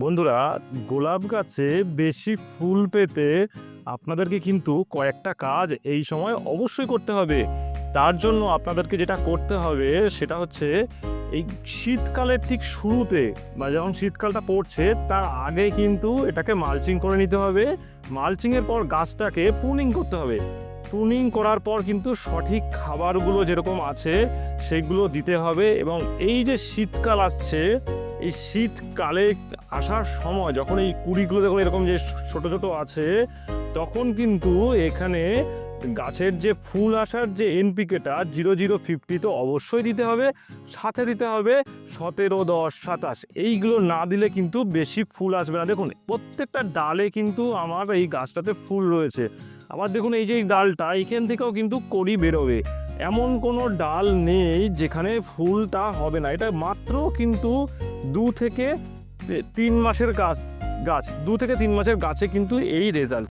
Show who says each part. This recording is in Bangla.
Speaker 1: বন্ধুরা, গোলাপ গাছে বেশি ফুল পেতে আপনাদেরকে কিন্তু কয়েকটা কাজ এই সময় অবশ্যই করতে হবে। তার জন্য আপনাদেরকে যেটা করতে হবে সেটা হচ্ছে, এই শীতকালের ঠিক শুরুতে বা যখন শীতকালটা পড়ছে, তার আগে কিন্তু এটাকে মালচিং করে নিতে হবে। মালচিংয়ের পর গাছটাকে পুনিং করতে হবে। পুনিং করার পর কিন্তু সঠিক খাবারগুলো যেরকম আছে, সেগুলো দিতে হবে এবং এই যে শীতকাল আসছে এই শীতকালে আসার সময় যখন এই কুড়িগুলো দেখুন এরকম যে ছোট ছোট আছে, তখন কিন্তু এখানে গাছের যে ফুল আসার যে এনপিকেটা জিরো জিরো ফিফটি তো অবশ্যই দিতে হবে, সাথে দিতে হবে সতেরো, দশ, সাতাশ। এইগুলো না দিলে কিন্তু বেশি ফুল আসবে না। দেখুন, প্রত্যেকটা ডালে কিন্তু আমার এই গাছটাতে ফুল রয়েছে। আবার দেখুন এই যে ডালটা, এইখান থেকেও কিন্তু কড়ি বেরোবে। এমন কোনো ডাল নেই যেখানে ফুলটা হবে না। এটা মাত্র কিন্তু দু থেকে তিন মাসের গাছ গাছ, দু থেকে তিন মাসের গাছে কিন্তু এই রেজাল্ট